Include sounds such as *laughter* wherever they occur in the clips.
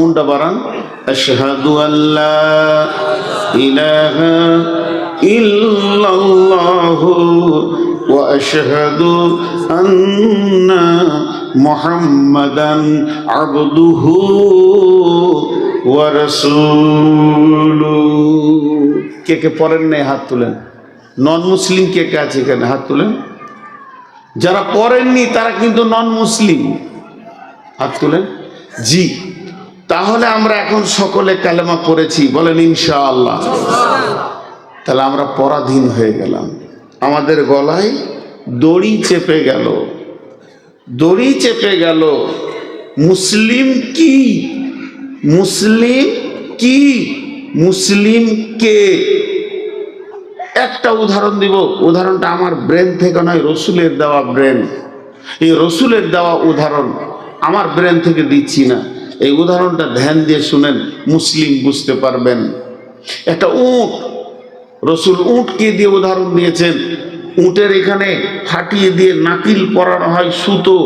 সাউন্ডটা বাড়ান আশহাদু আল্লা ইলাহা ইল্লাল্লাহু ওয়া আন্না মুহাম্মাদান আবদুহু ওয়া কে কে পড়েন নাই, হাত তুলেন। নন মুসলিম কে কে আছে এখানে, হাত তুলেন। যারা পড়েননি, তারা কিন্তু নন মুসলিম হাত তুলেন। জি। তাহলে আমরা এখন সকলে কালেমা পড়েছি, বলেন ইনশাআল্লাহ। তাহলে আমরা পরাধীন হয়ে গেলাম। আমাদের গলায় দড়ি চেপে গেল। দড়ি চেপে গেল। মুসলিম কি? মুসলিম কি? মুসলিম কে? একটা উদাহরণ দিব। উদাহরণটা আমার ব্রেন থেকে নয়, রসুলের দেওয়া ব্রেন। এই রসুলের দেওয়া উদাহরণ আমার ব্রেন থেকে দিচ্ছি না। এই উদাহরণটা ধ্যান দিয়ে শুনেন, মুসলিম বুঝতে পারবেন। একটা উঁট, রসুল উঁটকে দিয়ে উদাহরণ দিয়েছেন। উঁটের এখানে ফাটিয়ে দিয়ে নাকিল পরানো হয় সুতো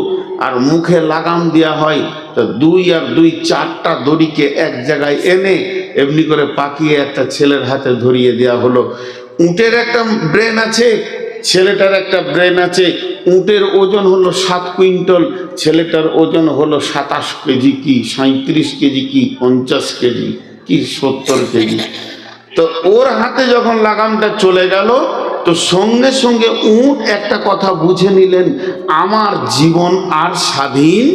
আর মুখে লাগাম দেওয়া হয়। তো দুই আর দুই চারটা দড়িকে এক জায়গায় এনে এমনি করে পাকিয়ে একটা ছেলের হাতে ধরিয়ে দেওয়া হলো। উটের একটা ব্রেন আছে ছেলেটার একটা ব্রেন আছে, উটের ওজন হলো সাত কুইন্টল, ছেলেটার ওজন হলো সাতাশ কেজি কি সাঁত্রিশ কেজি কি, পঞ্চাশ কেজি কি, সত্তর কেজি। তো ওর হাতে যখন লাগামটা চলে গেল, তো সঙ্গে সঙ্গে উট একটা কথা বুঝে নিলেন, আমার জীবন আর স্বাধীন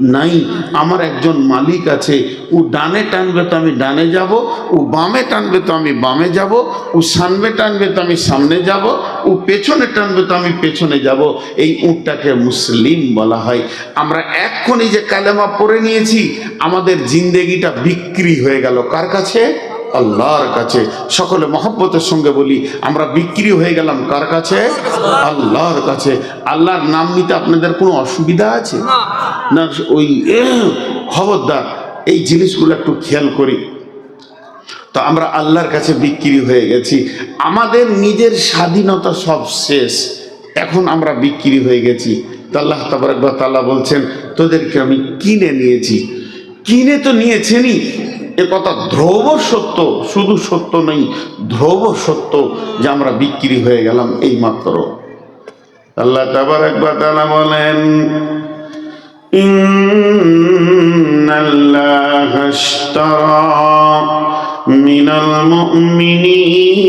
নাই, আমার একজন মালিক আছে, ও ডানে টানবে তো আমি ডানে যাব, ও বামে টানবে তো আমি বামে যাব, ও সামনে টানবে তো আমি সামনে যাব, ও পেছনে টানবে তো আমি পেছনে যাব। এই উঁটটাকে মুসলিম বলা হয়। আমরা এক্ষুনি যে কালেমা পরে নিয়েছি, আমাদের জিন্দেগিটা বিক্রি হয়ে গেল। কার কাছে? আল্লাহর কাছে সকলে মহব্বতের সঙ্গে বলি আমরা বিক্রি হয়ে গেলাম কার কাছে? আল্লাহর কাছে। আল্লাহর নাম নিতে আপনাদের কোনো অসুবিধা আছে? না। ওই খবরদার এই জিনিসগুলো একটু খেয়াল করি। তো আমরা আল্লাহর কাছে বিক্রি হয়ে গেছি। আমাদের নিজের স্বাধীনতা সব শেষ। এখন আমরা বিক্রি হয়ে গেছি। তো আল্লাহ তাবারাক তাল্লাহ বলছেন তোদেরকে আমি কিনে নিয়েছি। কিনে তো নিয়েছেনই এ কথা ধ্রুব সত্য, শুধু সত্য নেই ধ্রুব সত্য যে আমরা বিক্রি হয়ে গেলাম এই মাত্র আল্লাহ তাবার একবার তারা বলেন মিনাল মুমিনিনা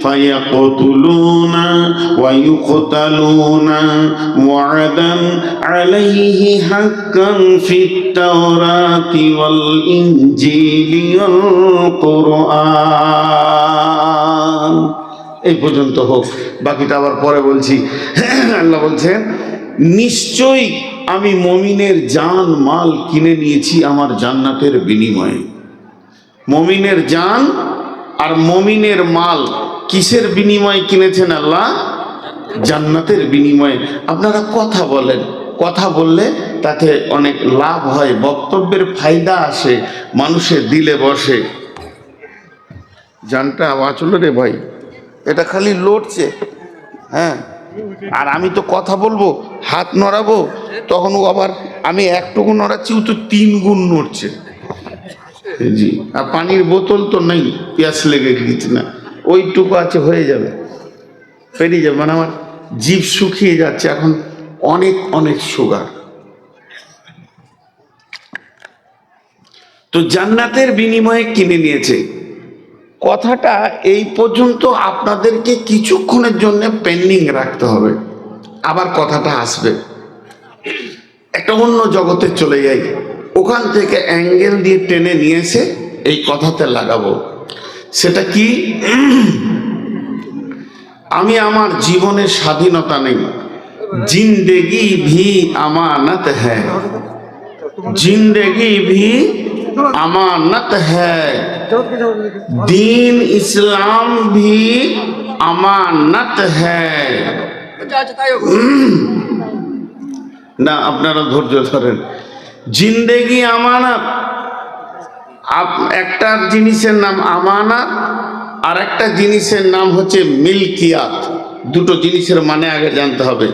فيقتلون ويقتلون وعدا عليه حقا في التوراة والإنجيل والقرآن এই পর্যন্ত হোক বাকিটা আবার পরে বলছি আল্লাহ বলছেন নিশ্চয়ই আমি মমিনের জান মাল কিনে নিয়েছি আমার জান্নাতের বিনিময়ে মমিনের জান আর মমিনের মাল কিসের বিনিময়ে কিনেছেন আল্লাহ? জান্নাতের বিনিময়ে। আপনারা কথা বলেন। কথা বললে তাতে অনেক লাভ হয়, বক্তব্যের ফায়দা আসে মানুষের দিলে বসে। জানটা হলো রে ভাই। এটা খালি লড়ছে। হ্যাঁ। আর আমি তো কথা বলব, হাত নড়াবো, তখন ও আবার আমি একটুকু নড়াচ্ছি, ও তো তিন গুণ নড়ছে। জি। আর পানির বোতল তো নেই, পেঁয়াজ লেগে গেছে না। ওইটুকু আছে, হয়ে যাবে। পেরিয়ে যাবে। মানে আমার জীব শুকিয়ে যাচ্ছে এখন অনেক অনেক সুগার তো জান্নাতের বিনিময়ে কিনে নিয়েছে। কথাটা এই পর্যন্ত আপনাদেরকে কিছুক্ষণের জন্য পেন্ডিং রাখতে হবে। আবার কথাটা আসবে। একটা অন্য জগতে চলে যাই। ওখান থেকে অ্যাঙ্গেল দিয়ে টেনে নিয়ে এসে এই কথাতে লাগাবো। সেটা কি? আমি আমার জীবনে স্বাধীনতা নেই। জিন্দেগি ভি আমানত হ্যাঁ জিন্দেগি ভি আমানত হ্যাঁ দিন ইসলাম ভি আমানত হ্যাঁ না, আপনারা ধৈর্য ধরেন। জিন্দেগি আমানত একটা জিনিসের নাম আমানত আর একটা জিনিসের নাম হচ্ছে মিল্কিয়াত। দুটো জিনিসের মানে আগে জানতে হবে।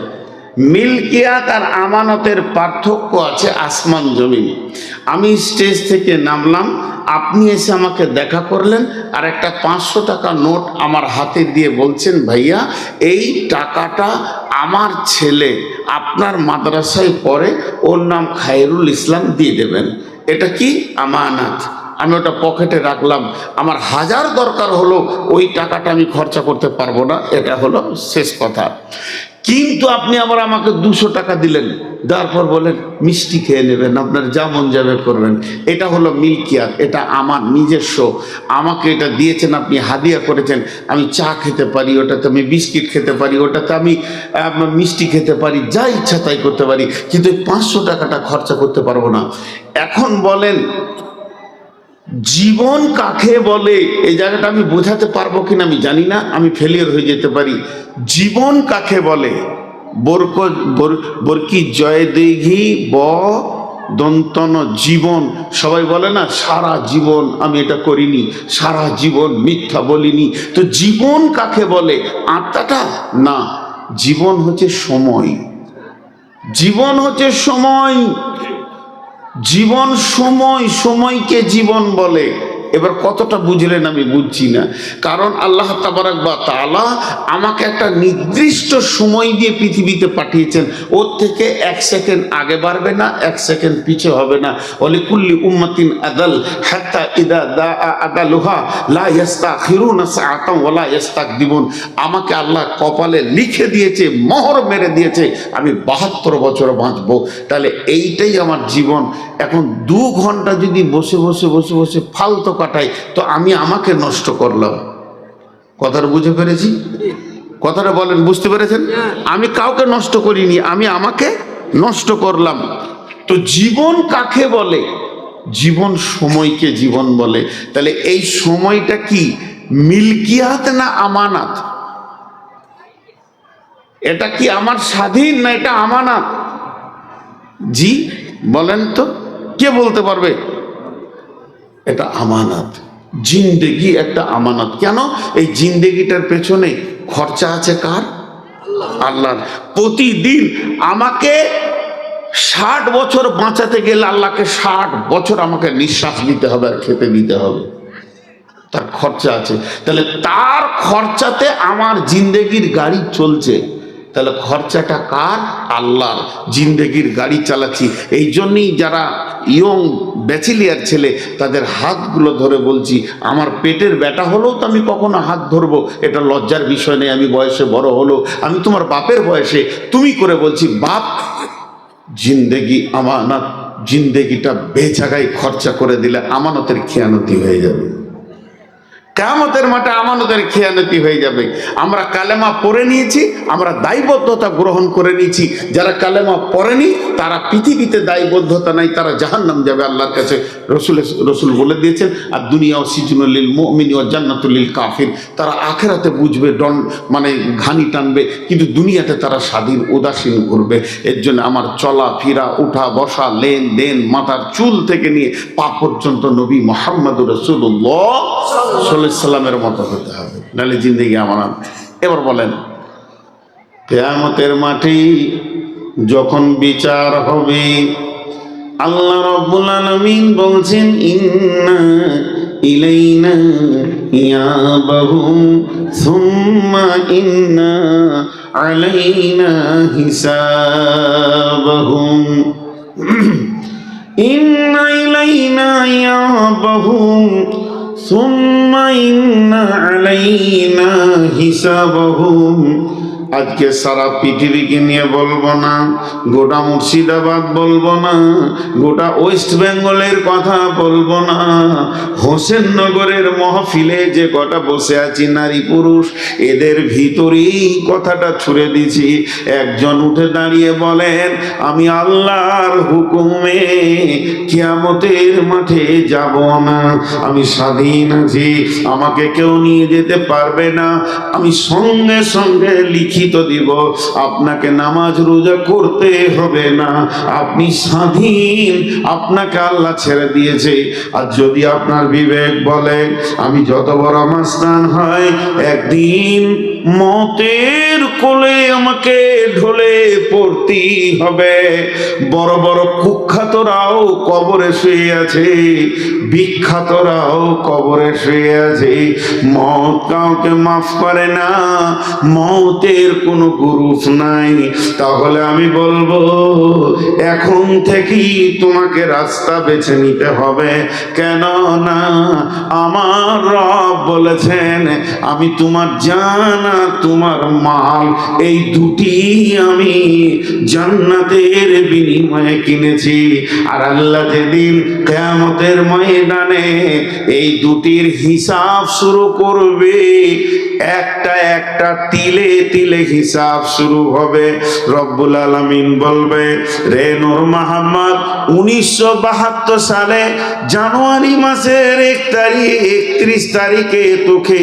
মিল্কিয়াত আর আমানতের পার্থক্য আছে আসমান জমিন। আমি স্টেজ থেকে নামলাম, আপনি এসে আমাকে দেখা করলেন, আর একটা পাঁচশো টাকা নোট আমার হাতে দিয়ে বলছেন, ভাইয়া, এই টাকাটা আমার ছেলে আপনার মাদ্রাসায় পড়ে, ওর নাম খায়রুল ইসলাম দিয়ে দেবেন। এটা কি? আমানাত। আমি ওটা পকেটে রাখলাম। আমার হাজার দরকার হলো ওই টাকাটা আমি খরচা করতে পারব না, এটা হলো শেষ কথা। কিন্তু আপনি আবার আমাকে দুশো টাকা দিলেন, দেওয়ার পর বলেন, মিষ্টি খেয়ে নেবেন, আপনার যা মন যাবে করবেন। এটা হলো মিল্কিয়ার, এটা আমার নিজস্ব। আমাকে এটা দিয়েছেন, আপনি হাদিয়া করেছেন, আমি চা খেতে পারি, ওটাতে আমি বিস্কিট খেতে পারি, ওটাতে আমি মিষ্টি খেতে পারি, যা ইচ্ছা তাই করতে পারি, কিন্তু পাঁচশো টাকাটা খরচা করতে পারব না। এখন বলেন জীবন কাকে বলে? এই জায়গাটা আমি বোঝাতে পারব কিনা আমি জানি না, আমি ফেলিয়ার হয়ে যেতে পারি। জীবন কাকে বলে? বরক বর- বরকি জয় দিঘি ব দন্তন জীবন। সবাই বলে না, সারা জীবন আমি এটা করিনি, সারা জীবন মিথ্যা বলিনি। তো জীবন কাকে বলে? আত্মাটা? না, জীবন হচ্ছে সময়। জীবন হচ্ছে সময়। জীবন সময় সময়কে জীবন বলে। এবার কতটা বুঝলেন আমি বুঝছি না। কারণ আল্লাহ তাবারাক বা তাআলা আমাকে একটা নির্দিষ্ট সময় দিয়ে পৃথিবীতে পাঠিয়েছেন। ওর থেকে এক সেকেন্ড আগে বাড়বে না, এক সেকেন্ড পিছে হবে না। অলিকুল্লি উম্মাতিন আদাল, হাত্তা ইদা দা আদালুহা, লা ইয়াস্তাখিরুনা সাআতাম ওয়া লা ইয়াস্তাকদিমুন। আমাকে আল্লাহ কপালে লিখে দিয়েছে, মোহর মেরে দিয়েছে, আমি বাহাত্তর বছর বাঁচবো। তাহলে এইটাই আমার জীবন। এখন দু ঘণ্টা যদি বসে বসে বসে বসে ফালতো কাটাই তো আমি আমাকে নষ্ট করলাম। কথাটা বুঝে পেরেছি? কথাটা বলেন, বুঝতে পেরেছেন? আমি কাউকে নষ্ট করিনি, আমি আমাকে নষ্ট করলাম। তো জীবন কাকে বলে? জীবন সময়কে জীবন বলে। তাহলে এই সময়টা কি মিল্কিয়াত না আমানাত? এটা কি আমার স্বাধীন না এটা আমানাত? জি, বলেন তো, কে বলতে পারবে? এটা আমানত। জিন্দেগি একটা আমানত। কেন? এই জিন্দেগিটার পেছনে খরচা আছে কার? আল্লাহর। প্রতিদিন আমাকে ষাট বছর বাঁচাতে গেলে আল্লাহকে ষাট বছর আমাকে নিঃশ্বাস নিতে হবে আর খেতে নিতে হবে। তার খরচা আছে। তাহলে তার খরচাতে আমার জিন্দেগির গাড়ি চলছে। তাহলে খরচাটা কার? আল্লাহর। জিন্দেগির গাড়ি চালাচ্ছি। এই জন্যই যারা ইয়ং ব্যাচিলিয়ার ছেলে, তাদের হাতগুলো ধরে বলছি, আমার পেটের ব্যাটা হলেও তো আমি কখনো হাত ধরবো। এটা লজ্জার বিষয় নেই আমি বয়সে বড় হলো আমি তোমার বাপের বয়সে তুমি করে বলছি, বাপ, জিন্দেগি আমানত। জিন্দেগিটা বেজাগায় খরচা করে দিলে আমানতের খেয়ানতি হয়ে যাবে। কামতের মাঠে আমানতের খেয়ানতি হয়ে যাবে। আমরা কালেমা পড়ে নিয়েছি, আমরা দায়বদ্ধতা গ্রহণ করে নিয়েছি। যারা কালেমা পড়েনি, তারা পৃথিবীতে দায়বদ্ধতা নাই, তারা জাহান্নাম যাবে আল্লাহর কাছে। রসুল রসুল বলে দিয়েছেন, আর দুনিয়া ও সিজনুল্লিল মুমিনি ও জান্নাতুল্লিল কাফির তারা আখেরাতে বুঝবে, ডন মানে ঘানি টানবে, কিন্তু দুনিয়াতে তারা স্বাধীন, উদাসীন ঘুরবে। এর জন্য আমার চলা ফিরা উঠা বসা, লেন দেন, মাথার চুল থেকে নিয়ে পা পর্যন্ত নবী মোহাম্মদ রসুল্লাহ সাল্লামের মতো হতে হবে। নাহলে জিন্দিগি আমার এবার বলেন, কেয়ামতের মাঠে যখন বিচার হবে, আল্লাহ রব্বুল আলামিন বলছেন, ইন্না ইলাইনা ইয়াবাহুম সুম্মা ইন্না আলাইনা হিসাবাহুম। *clears throat* ইন্না ইলাইনা ইয়াবাহুম সুম্মা ইন্না আলাইনা হিসাবাহুম আজকে সারা পৃথিবীকে নিয়ে বলব না, গোটা মুর্শিদাবাদ বলব না, গোটা ওয়েস্ট বেঙ্গলের কথা বলব না। হোসেননগরের মহফিলে যে কটা বসে আছি নারী পুরুষ, এদের ভিতরেই কথাটা ছুড়ে দিছি। একজন উঠে দাঁড়িয়ে বলেন, আমি আল্লাহর হুকুমে কিয়ামতের মাঠে যাব না। আমি স্বাধীন আছি, আমাকে কেউ নিয়ে যেতে পারবে না। আমি সঙ্গে সঙ্গে লিখে লিখিত দিব, আপনাকে নামাজ রোজা করতে হবে না। আপনি স্বাধীন, আপনাকে আল্লাহ ছেড়ে দিয়েছে। আর যদি আপনার বিবেক বলে, আমি যত বড় আমার মাস্তান হয়, একদিন মতের কোলে আমাকে ঢলে পড়তেই হবে। বড় বড় কুখ্যাতরাও কবরে শুয়ে আছে। বিখ্যাতরাও কবরে শুয়ে আছে। মত কাউকে মাফ করে না, মতের কোনো গ্রুপ নাই। তাহলে আমি বলব, এখন থেকেই তোমাকে রাস্তা বেছে নিতে হবে। কেন না আমার রব বলেছেন, আমি তোমার জানা তোমার মাল, এই দুটি আমি জান্নাতের বিনিময়ে কিনেছি। আর আল্লাহ যেদিন কেয়ামতের ময়দানে এই দুটির হিসাব শুরু করবে। একটা একটা তিলে তিলে হিসাব শুরু হবে। রব্বুল আলামিন বলবে, রে নূর মোহাম্মদ উনিশশো সালে জানুয়ারি মাসের এক তারিখ, একত্রিশ তারিখে তোকে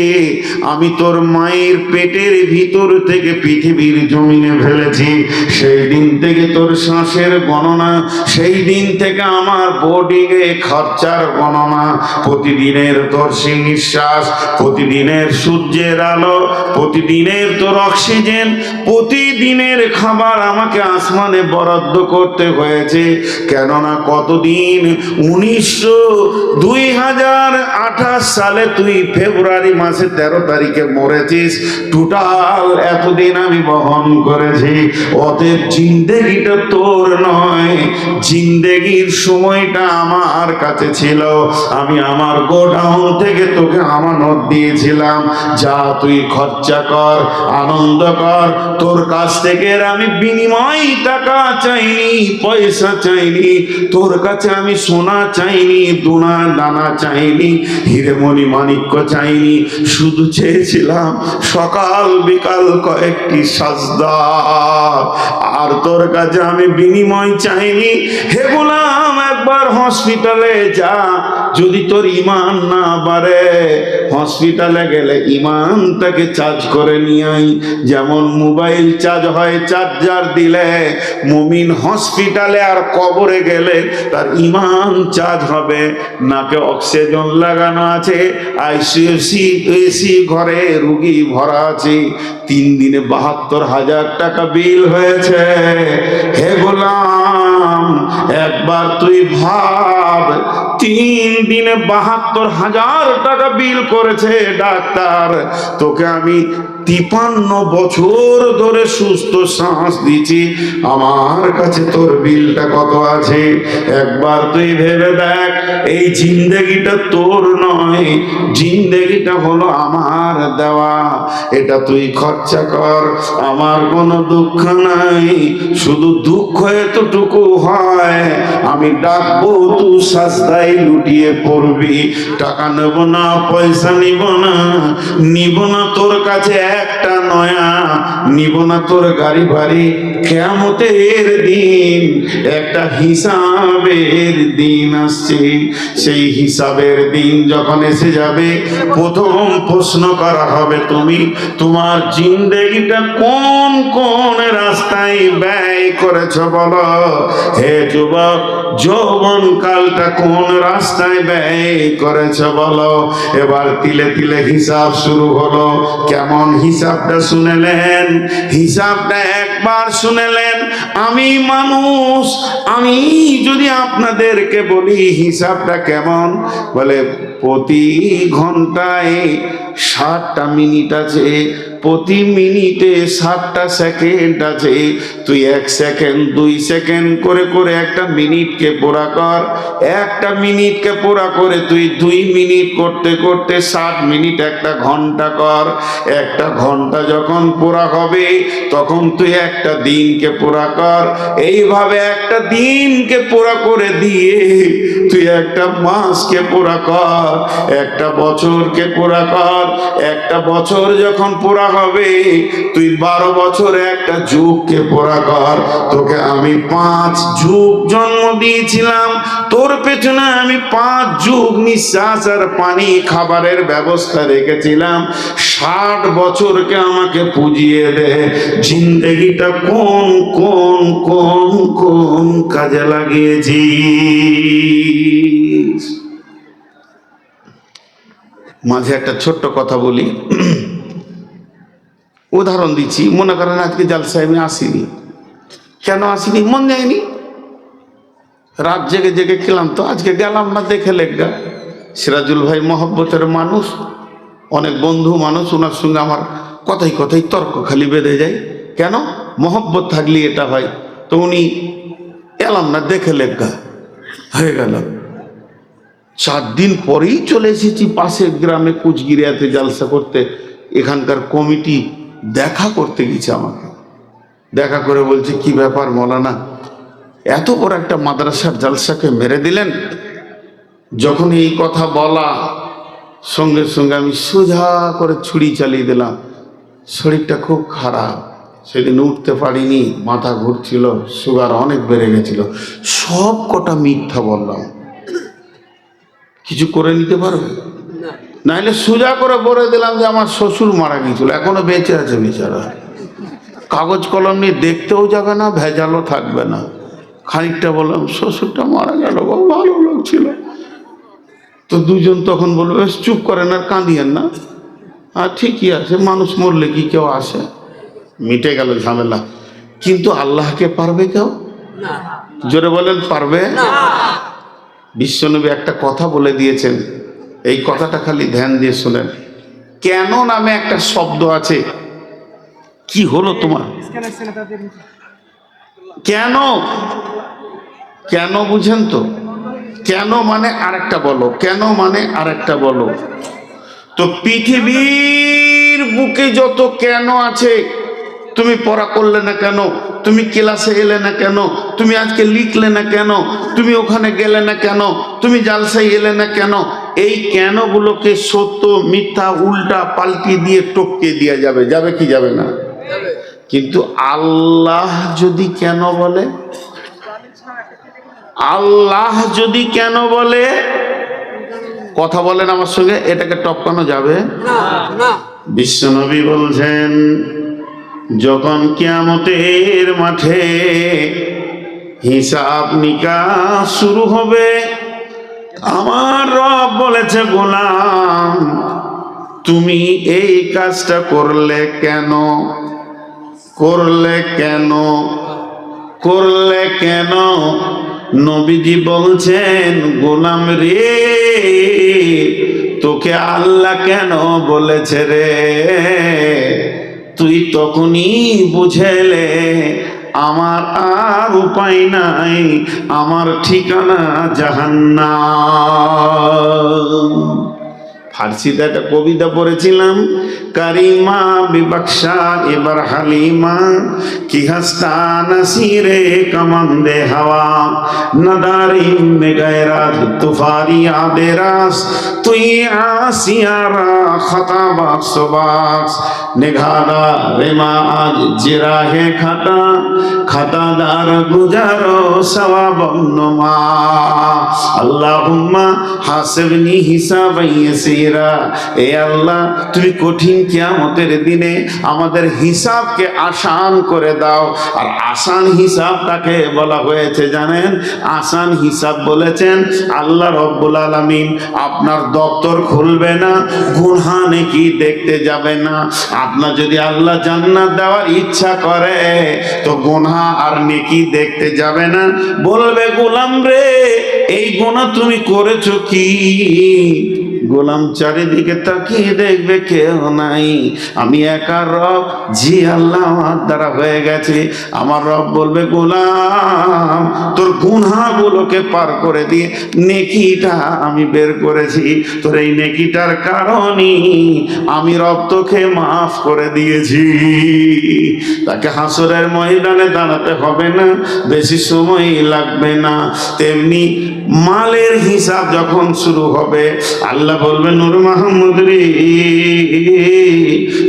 আমি তোর মায়ের পেটের ভিতর থেকে পৃথিবীর জমিনে ফেলেছি। সেই দিন থেকে তোর শ্বাসের গণনা, সেই দিন থেকে আমার বোর্ডিংয়ে খরচার গণনা। প্রতিদিনের তোর নিঃশ্বাস, প্রতিদিনের সূর্যের আলো প্রতিদিনের তোর অক্সিজেন, প্রতিদিনের খাবার আমাকে আসমানে বরাদ্দ করতে হয়েছে। কেননা কতদিন? উনিশশো দুই হাজার আঠাশ সালে তুই ফেব্রুয়ারি মাসে তেরো তারিখে মরেছিস। টোটাল এতদিন আমি বহন করেছি। অতএব জিন্দেগিটা তোর নয়। জিন্দেগির সময়টা আমার কাছে ছিল। আমি আমার গোডাউন থেকে তোকে আমানত দিয়েছিলাম। যা তুই খরচা কর, আনন্দ কর, তোর কাছ থেকে আমি বিনিময় টাকা চাইনি, পয়সা চাইনি, তোর কাছে আমি সোনা চাইনি, দুনা দানা চাইনি, হিরেমণি মানিক্য চাইনি, শুধু চেয়েছিলাম সকাল বিকাল কয়েকটি সাজদা। আর তোর কাছে আমি বিনিময় চাইনি, হে গোলাম একবার হসপিটালে যা যদি তোর ইমান না বাড়ে হসপিটালে গেলে ইমানটাকে চার্জ করে নিয়ে যেমন মোবাইল চার্জ হয় চার্জার দিলে মুমিন হসপিটালে আর কবরে গেলে তার ইমান চার্জ হবে। নাকে অক্সিজেন লাগানো আছে আইসিএসি এসি ঘরে রুগী ভরা আছে। তিন দিনে বাহাত্তর হাজার টাকা বিল হয়েছে। হে গোলাম, একবার তুই ভাব তিন দিনে বাহাত্তর হাজার টাকা বিল করেছে ডাক্তার। তোকে আমি তিপান্ন বছর ধরে সুস্থ শ্বাস দিচ্ছি। আমার কাছে তোর বিলটা কত আছে? একবার তুই ভেবে দেখ, এই জিন্দেগিটা তোর নয়, জিন্দেগিটা হলো আমার দেওয়া। এটা তুই খরচা কর, আমার কোনো দুঃখ নাই, শুধু দুঃখ এতটুকু হয়, আমি ডাকবো, তুই সাস্তায় লুটিয়ে পড়বি। টাকা নেব না, পয়সা নিব না। নিব না তোর কাছে একটা নয়া। নিব না তোর গাড়ি বাড়ি কেমতের দিন। একটা হিসাবের দিন আসছে। সেই হিসাবের দিন যখন এসে যাবে, প্রথম প্রশ্ন করা হবে তুমি, তোমার জিন্দেগিটা কোন কোন রাস্তায় ব্যয় করেছ বলো? হে যুবক, যৌবন কালটা কোন রাস্তায় ব্যয় করেছ বলো? এবার তিলে তিলে হিসাব শুরু হলো। কেমন হিসাবটা শুনেলেন? হিসাবটা একবার শুনেলেন, আমি মানুষ, আমি যদি আপনাদেরকে বলি হিসাবটা কেমন? বলে, প্রতি ঘন্টায় ষাটটা মিনিট আছে। প্রতি মিনিটে ষাটটা সেকেন্ড আছে। তুই এক সেকেন্ড, দুই সেকেন্ড করে করে একটা মিনিটকে পুরা কর। একটা মিনিটকে পুরা করে তুই দুই মিনিট করতে করতে ষাট মিনিট একটা ঘণ্টা কর। একটা ঘণ্টা যখন পুরা হবে, তখন তুই একটা দিনকে পুরা কর। এইভাবে একটা দিনকে পুরা করে দিয়ে তুই একটা মাসকে পুরা কর। একটা বছরকে পুরা কর। একটা বছর যখন পুরা হবে। তুই বারো বছরে একটা যুগকে পোড়া কর। তোকে আমি পাঁচ যুগ জন্ম দিয়েছিলাম। তোর পেছনে আমি পাঁচ যুগ নিঃশ্বাস আর পানি খাবারের ব্যবস্থা রেখেছিলাম। ষাট বছরকে আমাকে পুজিয়ে দে। জিন্দগিটা কোন কোন কোন কোন কাজে লাগিয়েছি মাঝে একটা ছোট্ট কথা বলি। উদাহরণ দিচ্ছি, মনে করেন আজকে জালসায় আমি আসিনি। কেন আসিনি? মন যায়নি। রাত জেগে জেগে খেলাম তো, আজকে গেলাম না, দেখে লেগা সিরাজুল ভাই মহব্বতের মানুষ, অনেক বন্ধু মানুষ ওনার সঙ্গে আমার কথাই কথাই তর্ক খালি বেঁধে যায়। কেন? মহব্বত থাকলে এটা হয়। তো উনি এলাম না, দেখে লেগা হয়ে গেল। চার দিন পরেই চলে এসেছি পাশের গ্রামে কুচগিরিয়াতে জালসা করতে। এখানকার কমিটি দেখা করতে গেছে আমাকে। দেখা করে বলছে, কি ব্যাপার মলানা? এত বড় একটা মাদ্রাসার জালসাকে মেরে দিলেন? যখন এই কথা বলা, সঙ্গে সঙ্গে আমি সোজা করে ছুরি চালিয়ে দিলাম। শরীরটা খুব খারাপ। সেদিন উঠতে পারিনি, মাথা ঘুরছিল, সুগার অনেক বেড়ে গেছিল। সব কটা মিথ্যা বললাম। কিছু করে নিতে পারবে? নাইলে সোজা করে বলে দিলাম যে আমার শ্বশুর মারা গিয়েছিল এখনও বেঁচে আছে বেচারা। কাগজ কলম নিয়ে দেখতেও যাবে না ভেজালও থাকবে না। খানিকটা বললাম শ্বশুরটা মারা গেল ভালো লোক ছিল তো দুজন তখন বলবে "বেশ, চুপ করেন আর কাঁদিয়েন না। আর ঠিকই আছে মানুষ মরলে কি কেউ আসে? মিটে গেল ঝামেলা। কিন্তু আল্লাহকে পারবে কেউ? জোরে বলেন পারবে? বিশ্বনবী একটা কথা বলে দিয়েছেন এই কথাটা খালি ধ্যান দিয়ে শোনেন। কেন নামে একটা শব্দ আছে? কি হলো তোমার? কেন? কেন বুঝেন তো? কেন মানে আরেকটা বলো, কেন মানে আরেকটা বলো। তো পৃথিবীর বুকে যত কেন আছে, তুমি পড়া করলে না কেন? তুমি ক্লাসে এলে না কেন? তুমি আজকে লিখলে না কেন? তুমি ওখানে গেলে না কেন? তুমি জালসাই এলে না কেন? এই কেনগুলোকে সত্য মিথ্যা উল্টা পাল্টি দিয়ে টপকে দেওয়া যাবে। যাবে কি যাবে না? কিন্তু আল্লাহ যদি কেন বলে? আল্লাহ যদি কেন বলে? কথা বলেন আমার সঙ্গে এটাকে টপকানো যাবে? বিশ্বনবী বলছেন যখন কিয়ামতের মাঠে হিসাব নিকা শুরু হবে আমার রব বলেছে, গোলাম, তুমি এই কাজটা করলে কেন? করলে কেন? করলে কেন? নবীজি বলছেন, গোলাম রে, তোকে আল্লাহ কেন বলেছে রে? তুই তখনই বুঝেলে আমার আর উপায় নাই আমার ঠিকানা জাহান্নাম। ফার্সিতে একটা কবিতা পড়েছিলাম, কারিমা বিবক্সা, এবার হালিমা, কি হাস্তা নাসিরে কামান্দে হাওয়া নদারিম বেগায়রাত তুফারি আদেরাস তুই আসিয়ারা খতা বাক্স বাক্স নেঘাদা রেমা আজ জিরা হে খাতা, খাতাদার গুজারো সওয়া বন্নমা আল্লাহুম্মা হাসিবনি হিসাবাই ইয়াসিরা এ আল্লাহ, তুমি কঠিন কিয়ামতের দিনে আমাদের হিসাবকে আসান করে দাও। আর আসান হিসাবটাকে বলা হয়েছে জানেন? আসান হিসাব বলেছেন, আল্লাহ রব্বুল আলামিন আপনার দপ্তর খুলবে না, গুনহা নেকি দেখতে যাবে না। আপনার যদি আল্লাহ জান্নাত দেওয়ার ইচ্ছা করে, তো গুনহা আর নেকি দেখতে যাবে না। বলবে, গোলাম রে, এই গোনা তুমি করেছ কি? গোলাম চারিদিকে তাকিয়ে দেখবে কেউ নাই। আমি একা রব, জি আল্লাহ আমার দ্বারা হয়ে গেছে। আমার রব বলবে, গোলাম, তোর গুনহাগুলোকে পার করে দিয়ে নেকিটা আমি বের করেছি। তোর এই নেকিটার কারণই আমি রব তোকে মাফ করে দিয়েছি। তাকে হাসরের ময়দানে দাঁড়াতে হবে না। বেশি সময় লাগবে না। তেমনি মালের হিসাব যখন শুরু হবে, আল্লাহ বলবে নূর মাহমুদ রে,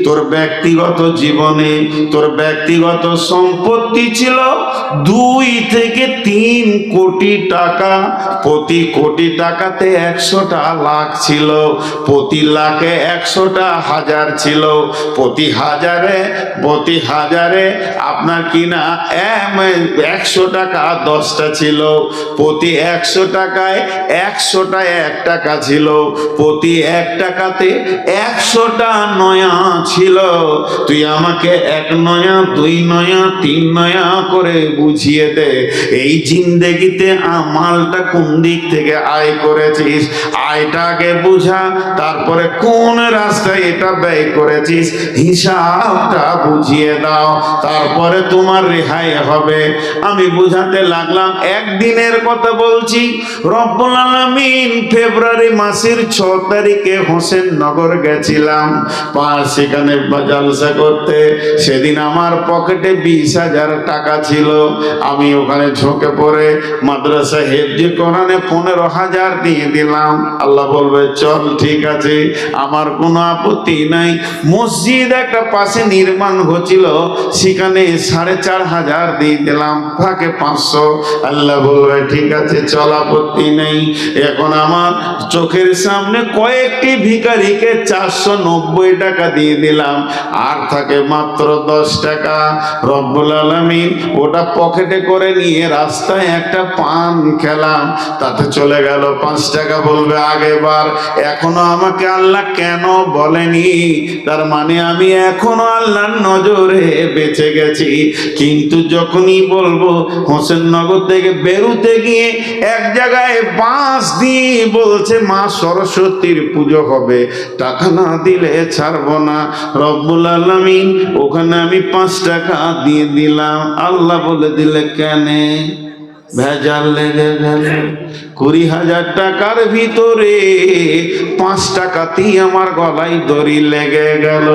তোর ব্যক্তিগত জীবনে, তোর ব্যক্তিগত সম্পত্তি ছিল দুই থেকে তিন কোটি টাকা। প্রতি কোটি টাকাতে একশোটা লাখ ছিল, প্রতি লাখে একশোটা হাজার ছিল। প্রতি হাজারে প্রতি হাজারে আপনার কিনা একশো টাকা দশটা ছিল। প্রতি একশো টাকা ছিল, প্রতি এক টাকাতে একশোটা নয়া ছিল। তুই আমাকে এক নয়া, দুই নয়া, তিন নয়া করে বুঝিয়ে দে। এই জিন্দেগিতে আমালটা কোন দিক থেকে আয় করেছিস? আয়টাকে বুঝা, তারপরে কোন রাস্তায় এটা ব্যয় করেছিস? হিসাবটা বুঝিয়ে দাও, তারপরে তোমার রেহাই হবে। আমি বুঝাতে লাগলাম, একদিনের কথা বলছি রব্বুল আলামিন ফেব্রুয়ারি মাসের ছ তারিখে হোসেন নগর গেছিলাম। সেখানে জালসা করতে। সেদিন আমার পকেটে বিশ হাজার টাকা ছিল। আমি ওখানে ঝোঁকে পড়ে মাদ্রাসা হেফজি কোরআনে পনেরো হাজার দিয়ে দিলাম। আল্লাহ বলবে, চল, ঠিক আছে। আমার কোনো আপত্তি নাই। মসজিদ একটা পাশে নির্মাণ হচ্ছিল। সেখানে সাড়ে চার হাজার দিয়ে দিলাম। ফাঁকে পাঁচশো। আল্লাহ বলবে, ঠিক আছে, চল আপত্তি নেই। এখন আমার চোখের সামনে কয়েকটি ভিখারিকে চারশো নব্বই টাকা দিয়ে দিলাম। আর থাকে মাত্র দশ টাকা। রব্বুল আলমিন ওটা পকেটে করে নিয়ে রাস্তায় একটা পান খেলাম। তাতে চলে গেল পাঁচ টাকা বলবে আগেবার এখনও আমাকে আল্লাহ কেন বলেনি? তার মানে আমি এখনও আল্লাহর নজরে বেঁচে গেছি। কিন্তু যখনই বলব হোসেননগর থেকে বেরুতে গিয়ে এক জায়গায় বাঁশ দিয়ে বলছে, মা সরস্বতীর পুজো হবে। টাকা না দিলে ছাড়ব না। রব্বুল আলমিন, ওখানে আমি পাঁচ টাকা দিয়ে দিলাম। আল্লাহ বলে দিলে কেনে? ভেজাল লেগে গেল কুড়ি হাজার টাকার ভিতরে পাঁচ টাকাতেই আমার গলায় দড়ি লেগে গেল।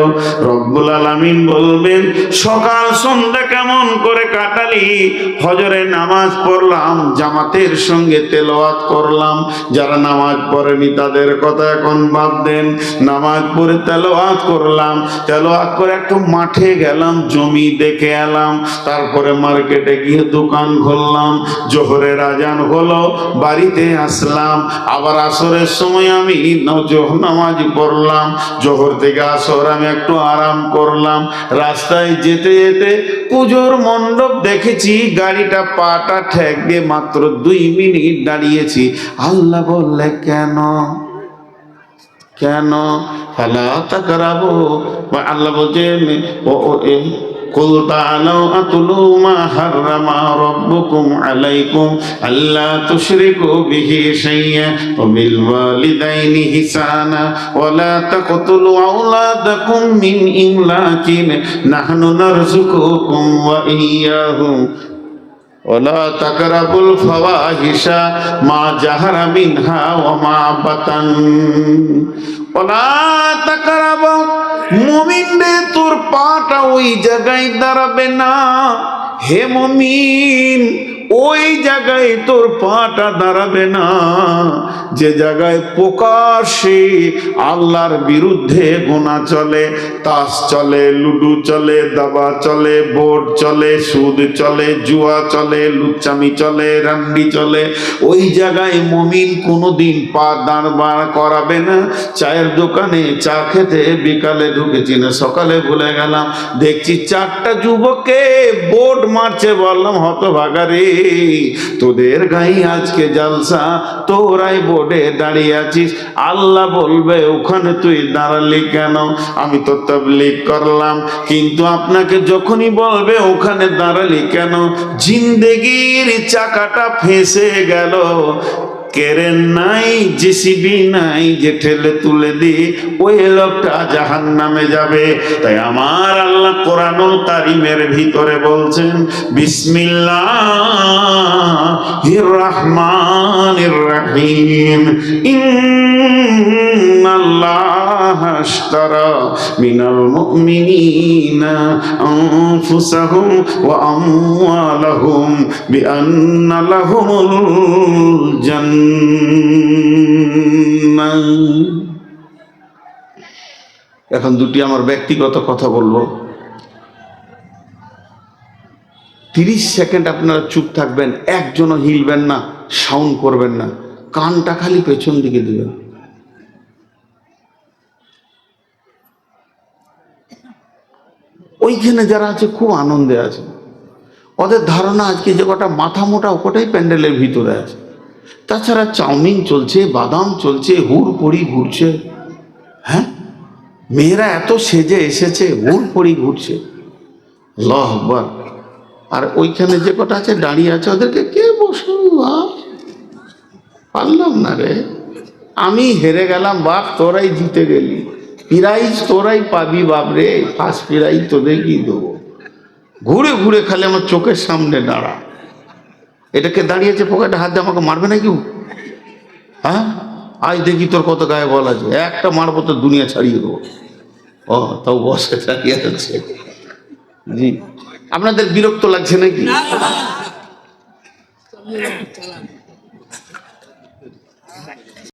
রব্বুল আলামিন বলবেন, সকাল সন্ধ্যা কেমন করে কাটালি? ফজরে নামাজ পড়লাম, জামাতের সঙ্গে তেলাওয়াত করলাম। যারা নামাজ পড়েনি তাদের কথা এখন বাদ দেন। নামাজ পড়ে তেলাওয়াত করলাম। তেলাওয়াত করে একটু মাঠে গেলাম, জমি দেখে এলাম। তারপরে মার্কেটে গিয়ে দোকান খুললাম। জোহরের আজান হলো, বাড়িতে আসলাম। আবার আসরের সময় আমি ন- জোহর নামাজ পড়লাম। জোহর থেকে আসর আমি একটু আরাম করলাম। রাস্তায় যেতে যেতে পুজোর মণ্ডপ দেখেছি, গাড়িটা পাটা ঠেক দিয়ে মাত্র দুই মিনিট দাঁড়িয়েছি। আল্লাহ বললে, কেন? কেন? ফালা তাকরাবু? আল্লাহ এ قل تعالوا أتلوا ما حرم ربكم عليكم ألا تشركوا به شيئا وبالوالدين إحسانا ولا تقتلوا أولادكم من إملاق نحن نرزقكم وإياهم ولا تقربوا الفواحش ما جهر منها وما بطن ولا تقربوا মুমিনরে তোর পাটা ওই জায়গায় দাঁড়াবে না। হে মুমিন ওই জায়গায় তোর পাটা দাঁড়াবে না। যে জায়গায় প্রকাশ্যে আল্লাহর বিরুদ্ধে গোনা চলে, তাস চলে, লুডু চলে, দাবা চলে, বোর্ড চলে, সুদ চলে, জুয়া চলে, লুচ্চামি চলে, রান্ডি চলে। ওই জায়গায় মমিন কোনোদিন পা দাঁড় করাবে না। চায়ের দোকানে চা খেতে বিকালে ঢুকেছি না, সকালে ভুলে গেলাম। দেখছি চারটা যুবককে বোর্ড মারছে, বললাম, হতভাগা রে। তোদের গাই আজকে জালসা, তোরাই বোর্ডে দাঁড়িয়ে আছিস। আল্লাহ বলবে, ওখানে তুই দাঁড়ালি কেন? আমি তো তবলিক করলাম। কিন্তু আপনাকে যখনই বলবে, ওখানে দাঁড়ালি কেন? জিন্দেগির চাকাটা ফেসে গেল। কেরেন নাই জেসিবি নাই যে ঠেলে তুলে দি ওই লোকটা জাহান নামে যাবে। তাই আমার আল্লাহ কোরআনুল কারিমের ভিতরে বলছেন বিসমিল্লাহ রহমান রহিম। ইন্নাল্লাহা اشترى من المؤمنين أنفسهم وأموالهم بأن لهم الجنة এখন দুটি আমার ব্যক্তিগত কথা বলবো তিরিশ সেকেন্ড আপনারা চুপ থাকবেন একজনও হিলবেন না সাউন্ড করবেন না কানটা খালি পেছন দিকে দিবেন ওইখানে যারা আছে খুব আনন্দে আছে। ওদের ধারণা আজকে যে কটা মাথা মোটা ওটাই প্যান্ডেলের ভিতরে আছে। তাছাড়া চাউমিন চলছে, বাদাম চলছে হুড় পড়ি ঘুরছে। হ্যাঁ? মেয়েরা এত সেজে এসেছে হুড় পড়ি ঘুরছে। আল্লাহ আকবার। আর ওইখানে যে কটা আছে, দাঁড়িয়ে আছে, ওদেরকে কে বাপ পারলাম না রে। আমি হেরে গেলাম, বাপ তোরাই জিতে গেলি। প্রাইজ তোরাই পাবি বাপ রে ফার্স্ট প্রাইজ তোদেরকেই দেবো? ঘুরে ঘুরে খালি আমার চোখের সামনে দাঁড়া। এটাকে দাঁড়িয়েছে পকেটে হাত দিয়ে আমাকে মারবে না কেউ হ্যাঁ? আজ দেখি তোর কত গায়ে বল আছে। একটা মারবো তো দুনিয়া ছাড়িয়ে দেবো। ও তাও বসে দাঁড়িয়ে আছে। জি। আপনাদের বিরক্ত লাগছে নাকি?